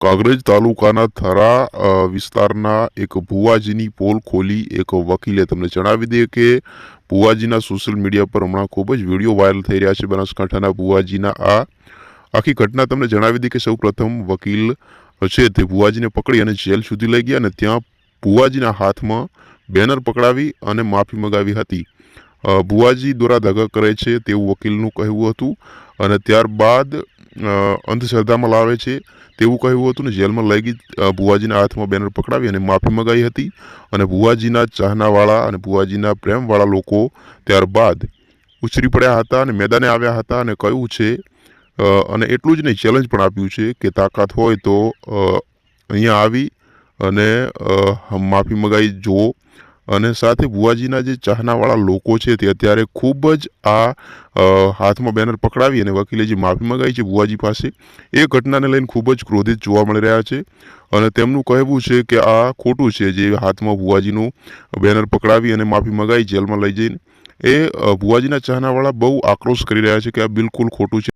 કાંકરેજ તાલુકાના થરા વિસ્તારના એક ભુવાજીની પોલ ખોલી. એક વકીલે તમને જણાવી દે કે ભુવાજીના સોશિયલ મીડિયા પર હમણાં ખૂબ જ વીડિયો વાયરલ થઈ રહ્યા છે બનાસકાંઠાના ભુવાજીના. આ આખી ઘટના તમને જણાવી દે કે સૌ પ્રથમ વકીલ છે તે ભુવાજીને પકડી અને જેલ સુધી લઈ ગયા અને ત્યાં ભુવાજીના હાથમાં બેનર પકડાવી અને માફી મગાવી હતી. ભુવાજી દ્વારા દગા કરે છે તેવું વકીલનું કહેવું હતું અને ત્યારબાદ અંધશ્રદ્ધામાં લાવે છે. તેવું કહ્યું હતું ને, જેલમાં લઈ ગઈ ભુવાજીના હાથમાં બેનર પકડાવી અને માફી મગાવી હતી. અને ભુવાજીના ચાહનાવાળા અને ભુવાજીના પ્રેમવાળા લોકો ત્યારબાદ ઉછરી પડ્યા હતા અને મેદાને આવ્યા હતા અને કહ્યું છે અને એટલું જ નહીં, ચેલેન્જ પણ આપ્યું છે કે તાકાત હોય તો અહીંયા આવી અને માફી મગાવી જુઓ. અને સાથે ભુવાજીના જે ચાહનાવાળા લોકો છે તે અત્યારે ખૂબ જ આ હાથમાં બેનર પકડાવી અને વકીલે જે માફી મંગાવી છે ભુવાજી પાસે. એ ઘટનાને લઈને ખૂબ જ ક્રોધિત જોવા મળી રહ્યા છે. અને તેમનું કહેવું છે કે આ ખોટું છે જે હાથમાં ભુવાજીનું બેનર પકડાવી અને માફી મંગાવી જેલમાં લઈ જઈને. એ ભુવાજીના ચાહનાવાળા બહુ આક્રોશ કરી રહ્યા છે કે આ બિલકુલ ખોટું છે.